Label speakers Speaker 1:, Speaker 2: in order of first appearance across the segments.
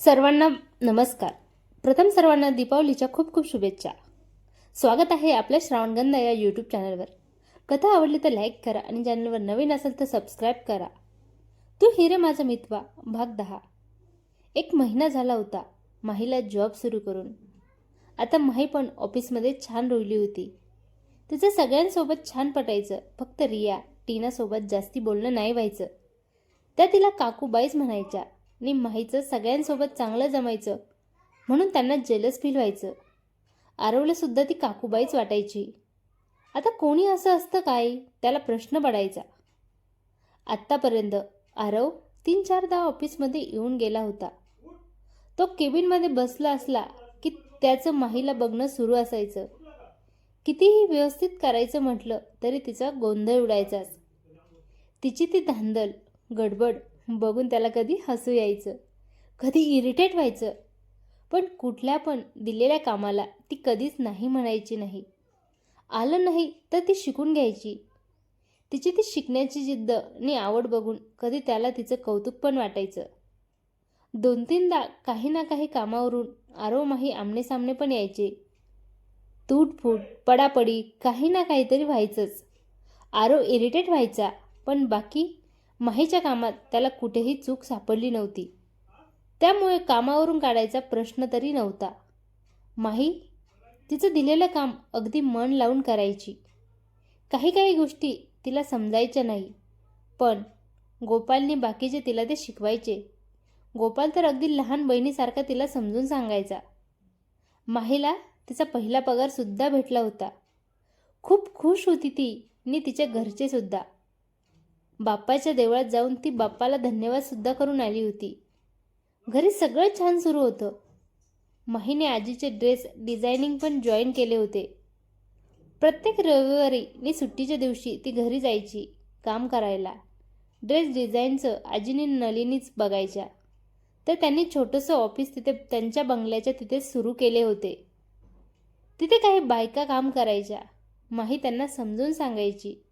Speaker 1: सर्वांना नमस्कार. प्रथम सर्वांना दीपावलीच्या खूप खूप शुभेच्छा. स्वागत आहे आपल्या श्रावणगंधा या यूट्यूब चॅनलवर कथा आवडली तर लाईक करा आणि चॅनलवर नवीन असेल तर सबस्क्राईब करा. तू हिरे माझा मितवा भाग दहा. एक महिना झाला होता माहीला जॉब सुरू करून. आता माही पण ऑफिसमध्ये छान रोवली होती. तिचं सगळ्यांसोबत छान पटायचं फक्त रिया टीनासोबत जास्ती बोलणं नाही व्हायचं. त्या तिला काकूबाईच म्हणायच्या आणि माहीचं सगळ्यांसोबत चांगलं जमायचं. म्हणून त्यांना जेलस फील व्हायचं. आरवलंसुद्धा ती काकूबाईच वाटायची. आता कोणी असं असतं काय? त्याला प्रश्न पडायचा. आत्तापर्यंत आरव तीन चारदा ऑफिसमध्ये येऊन गेला होता. तो केबिनमध्ये बसला असला की त्याचं माहीला बघणं सुरू असायचं. कितीही व्यवस्थित करायचं म्हटलं तरी तिचा गोंधळ उडायचाच. तिची ती धांदल गडबड बघून त्याला कधी हसू यायचं कधी इरिटेट व्हायचं. पण कुठल्या पण दिलेल्या कामाला ती कधीच नाही म्हणायची नाही. आलं नाही तर ती शिकून घ्यायची. तिची ती शिकण्याची जिद्द आणि आवड बघून कधी त्याला तिचं कौतुक पण वाटायचं. दोन तीनदा काही ना काही कामावरून आरो माही आमनेसामने पण यायचे. तूटफूट पडापडी काही ना काहीतरी व्हायचंच. आरो इरिटेट व्हायचा पण बाकी माहीच्या कामात त्याला कुठेही चूक सापडली नव्हती. त्यामुळे कामावरून काढायचा प्रश्न तरी नव्हता. माही तिचं दिलेलं काम अगदी मन लावून करायची. काही काही गोष्टी तिला समजायच्या नाही. पण गोपालने बाकीचे तिला ते शिकवायचे. गोपाल तर अगदी लहान बहिणीसारखा तिला समजून सांगायचा. माहीला तिचा पहिला पगारसुद्धा भेटला होता. खूप खुश होती ती आणि तिच्या घरचेसुद्धा बाप्पाच्या देवळात जाऊन ती बाप्पाला धन्यवादसुद्धा करून आली होती. घरी सगळं छान सुरू होतं. माहीने आजीचे ड्रेस डिझायनिंग पण जॉईन केले होते. प्रत्येक रविवारी मी सुट्टीच्या दिवशी ती घरी जायची काम करायला. ड्रेस डिझाईनचं आजीने नलिनीच बघायच्या. तर त्यांनी छोटंसं ऑफिस तिथे त्यांच्या बंगल्याच्या तिथे सुरू केले होते. तिथे काही बायका काम करायच्या. माही त्यांना समजून सांगायची.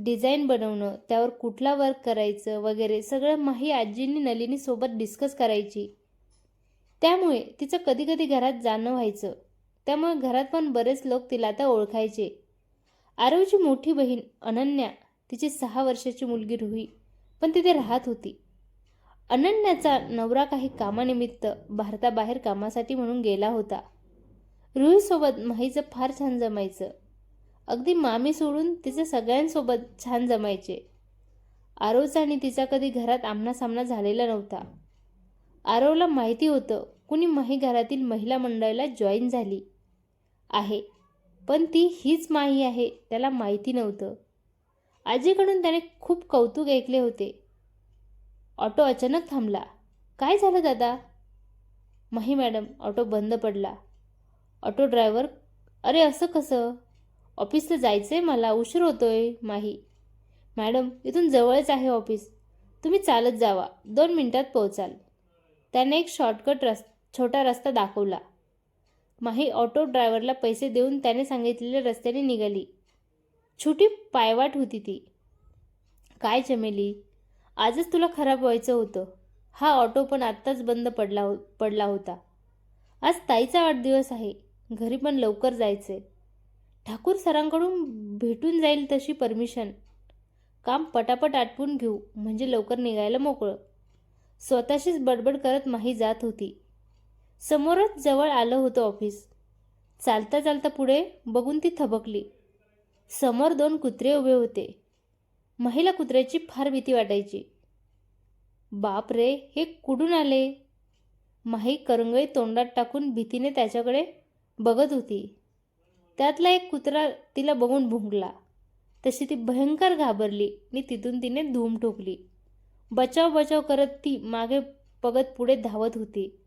Speaker 1: डिझाईन बनवणं त्यावर कुठला वर्क करायचं वगैरे सगळं माही आजींनी नलिनी सोबत डिस्कस करायची. त्यामुळे तिचं कधीकधी घरात जाणं व्हायचं. त्यामुळे घरात पण बरेच लोक तिला आता ओळखायचे. आरवची मोठी बहीण अनन्या तिची सहा वर्षाची मुलगी रुही पण तिथे राहत होती. अनन्याचा नवरा काही कामानिमित्त भारताबाहेर कामासाठी म्हणून गेला होता. रुहीसोबत माहीचं फार छान जमायचं. अगदी मामी सोडून तिचे सगळ्यांसोबत छान जमायचे. आरवचा आणि तिचा कधी घरात आमनासामना झालेला नव्हता. आरवला माहिती होतं कुणी माही घरातील महिला मंडळाला जॉईन झाली आहे. पण ती हीच माही आहे त्याला माहिती नव्हतं. आजीकडून त्याने खूप कौतुक ऐकले होते. ऑटो अचानक थांबला. काय झालं दादा? माही मॅडम ऑटो बंद पडला. ऑटो ड्रायव्हर अरे असं कसं? ऑफिसला जायचं आहे मला उशीर होतोय माही. मॅडम इथून जवळच आहे ऑफिस. तुम्ही चालत जावा. दोन मिनिटात पोहोचाल. त्याने एक शॉर्टकट रस् छोटा रस्ता दाखवला. माही ऑटो ड्रायव्हरला पैसे देऊन त्याने सांगितलेल्या रस्त्याने निघाली. छोटी पायवाट होती ती. काय चमेली? आजच तुला खराब व्हायचं होतं. हा ऑटो पण आत्ताच बंद पडला हो पडला होता. आज ताईचा वाढदिवस आहे. घरी पण लवकर जायचं आहे ठाकूर सरांकडून भेटून जाईल तशी परमिशन. काम पटापट आटपून घेऊ म्हणजे लवकर निघायला मोकळं. स्वतःशीच बडबड करत माही जात होती. समोरच जवळ आलं होतं ऑफिस. चालता चालता पुढे बघून ती थबकली. समोर दोन कुत्रे उभे होते. महिला कुत्र्याची फार भीती वाटायची. बाप रे हे कुठून आले? माही करंगळी तोंडात टाकून भीतीने त्याच्याकडे बघत होती. त्यातला एक कुत्रा तिला बघून भुंकला. तशी ती भयंकर घाबरली. आणि तिथून तिने धूम ठोकली. बचाव बचाव करत ती मागे पगत पुढे धावत होती.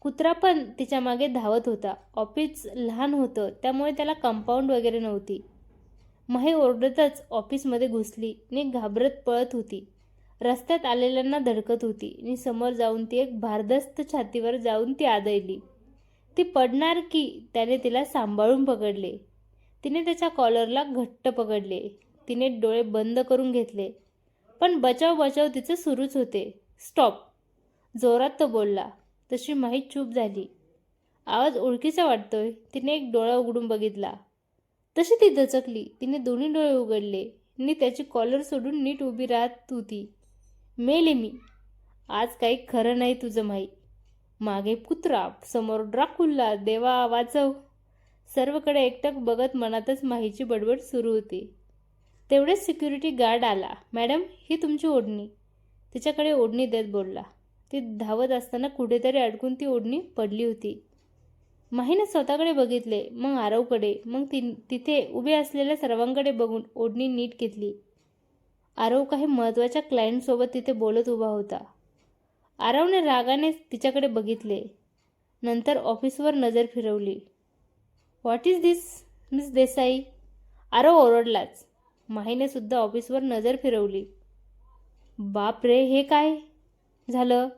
Speaker 1: कुत्रा पण तिच्यामागे धावत होता. ऑफिस लहान होतं त्यामुळे त्याला कंपाऊंड वगैरे नव्हती. माही ओरडतच ऑफिसमध्ये घुसली. आणि घाबरत पळत होती. रस्त्यात आलेल्यांना धडकत होती. आणि समोर जाऊन ती एक भारदस्त छातीवर जाऊन ती आदळली. ती पडणार की त्याने तिला सांभाळून पकडले. तिने त्याच्या कॉलरला घट्ट पकडले. तिने डोळे बंद करून घेतले. पण बचाव बचाव तिचं सुरूच होते. स्टॉप. जोरात तो बोलला. तशी माहीत चूप झाली. आवाज ओळखीचा वाटतोय. तिने एक डोळा उघडून बघितला. तशी ती दचकली. तिने दोन्ही डोळे उघडले. आणि त्याची कॉलर सोडून नीट उभी राहत होती. मेले मी. आज काही खरं नाही तुझं माहीत मागे कुत्रा समोर ड्राकुल्ला देवा वाचव. सर्वकडे एकटक बघत मनातच माहीची बडबड सुरू होती. तेवढेच सिक्युरिटी गार्ड आला. मॅडम ही तुमची ओढणी. तिच्याकडे ओढणी देत बोलला. ती धावत असताना कुठेतरी अडकून ती ओढणी पडली होती. माहीने स्वतःकडे बघितले मग आरवकडे. मग ति तिथे उभे असलेल्या सर्वांकडे बघून ओढणी नीट घेतली. आरव काही महत्त्वाच्या क्लायंटसोबत तिथे बोलत उभा होता. आरावने रागाने तिच्याकडे बघितले. नंतर ऑफिसवर नजर फिरवली. What is this Miss Desai Aarav ओरडलाच. माहीने सुद्धा ऑफिसवर नजर फिरवली. बाप रे हे काय झालं?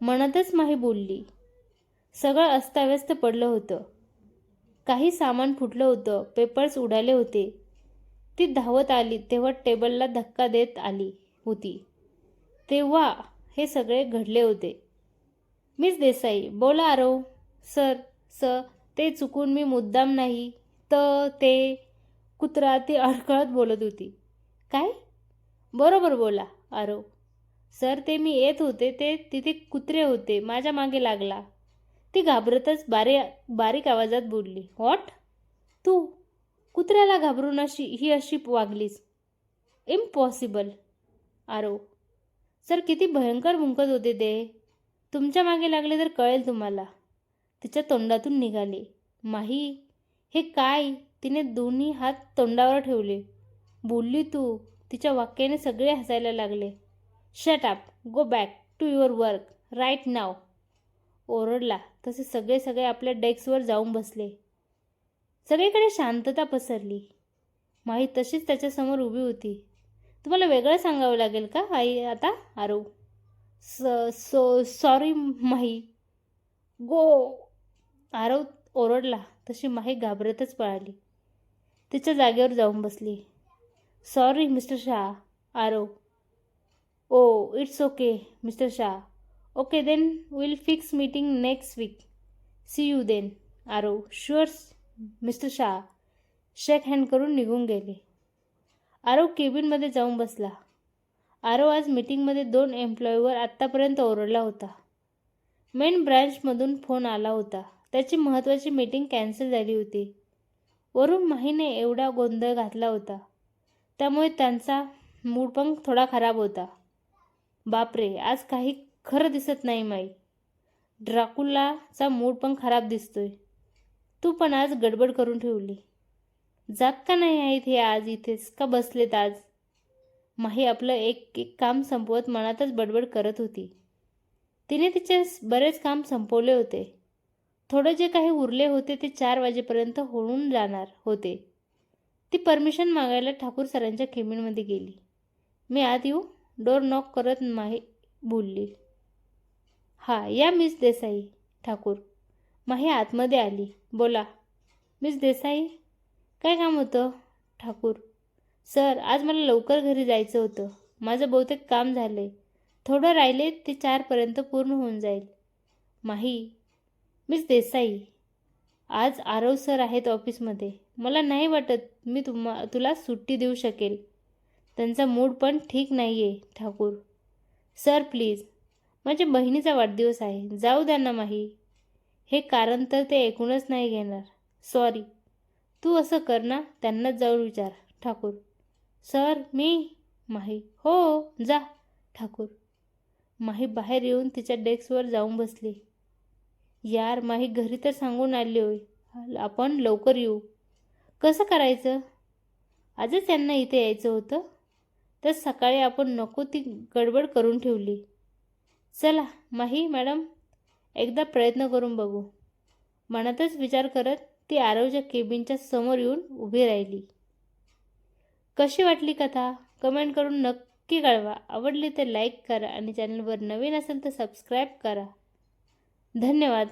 Speaker 1: मनातच माही बोलली. सगळं अस्ताव्यस्त पडलं होतं. काही सामान फुटलं होतं पेपर्स उडाले होते. ती धावत आली तेव्हा टेबलला धक्का देत आली होती. तेव्हा हे सगळे घडले होते. मिस देसाई बोला आरो सर स ते चुकून मी मुद्दाम नाही. तर ते कुत्रा ती अडखळत बोलत होती. काय? बरोबर बोला आरो सर ते मी येत होते ते तिथे कुत्रे होते माझ्या मागे लागला. ती घाबरतच बारे बारीक आवाजात बोलली व्हॉट? तू कुत्र्याला घाबरून अशी ही अशी वागलीस. इम्पॉसिबल. आरो सर किती भयंकर मुंकत होते ते. तुमच्या मागे लागले तर कळेल तुम्हाला. तिच्या तोंडातून निघाले. माही हे काय? तिने दोन्ही हात तोंडावर ठेवले. बोलली तू. तिच्या वाक्याने सगळे हसायला लागले. Shut up go back to your work right नाव ओरडला. तसे सगळे सगळे आपल्या डेस्कवर जाऊन बसले. सगळीकडे शांतता पसरली. माही तशीच त्याच्यासमोर उभी होती. तुम्हाला वेगळं सांगावं लागेल का आई आता? आरो स so sorry Mahi. Go. Aarav ओरडला. तशी माही घाबरतच पळाली. तिच्या जागेवर जाऊन बसली. Sorry mister Shah. Aarav. Oh it's okay mister Shah. Okay then will fix meeting next week see you then Aarav. Sure mister Shah. Shake hand करून निघून गेले. आरव केबिनमध्ये जाऊन बसला. आरव आज मीटिंगमध्ये दोन एम्प्लॉईवर आत्तापर्यंत ओरडला होता. मेन ब्रँचमधून फोन आला होता. त्याची महत्त्वाची मीटिंग कॅन्सल झाली होती. वरून माहीने एवढा गोंधळ घातला होता. त्यामुळे त्यांचा मूड पण थोडा खराब होता. बापरे आज काही खरं दिसत नाही माई. ड्राकुलाचा मूड पण खराब दिसतोय. तू पण आज गडबड करून ठेवली. जात का नाही आहेत हे आज इथेच का बसलेत आज? माही आपलं एक एक काम संपवत मनातच बडबड करत होती. तिने तिचे बरेच काम संपवले होते. थोडं जे काही उरले होते ते चार वाजेपर्यंत होऊन जाणार होते. ती परमिशन मागायला ठाकूर सरांच्या केबिनमध्ये गेली. मी आत येऊ? डोर नॉक करत माही बोलली. हा या मिस देसाई ठाकूर. माही आतमध्ये आली. बोला. मिस देसाई काय काम होतं? ठाकूर. सर आज मला लवकर घरी जायचं होतं. माझं बहुतेक काम झालं आहे थोडं राहिले ते चारपर्यंत पूर्ण होऊन जाईल. माही मिस देसाई आज आरव सर आहेत ऑफिसमध्ये. मला नाही वाटत मी तुम्हा तुला सुट्टी देऊ शकेल. त्यांचा मूड पण ठीक नाही आहे ठाकूर. Sir please. माझ्या बहिणीचा वाढदिवस आहे. जाऊ द्या ना माही. हे कारण तर ते ऐकूनच नाही घेणार. सॉरी. तू असं कर ना त्यांनाच जाऊन विचार. ठाकूर. सर मी माही. हो जा. ठाकूर. माही बाहेर येऊन तिच्या डेस्कवर जाऊन बसली. यार माही घरी तर सांगून आली होय. आपण लवकर येऊ. कसं करायचं? आजच त्यांना इथे यायचं होतं. तर सकाळी आपण नको ती गडबड करून ठेवली. चला माही मॅडम एकदा प्रयत्न करून बघू. मनातच विचार करत ती आरवच्या केबिनच्या समोर येऊन उभी राहिली. कशी वाटली कथा? कमेंट करून नक्की कळवा. आवडली तर लाईक करा आणि चॅनलवर नवीन असेल तर सबस्क्राईब करा. धन्यवाद.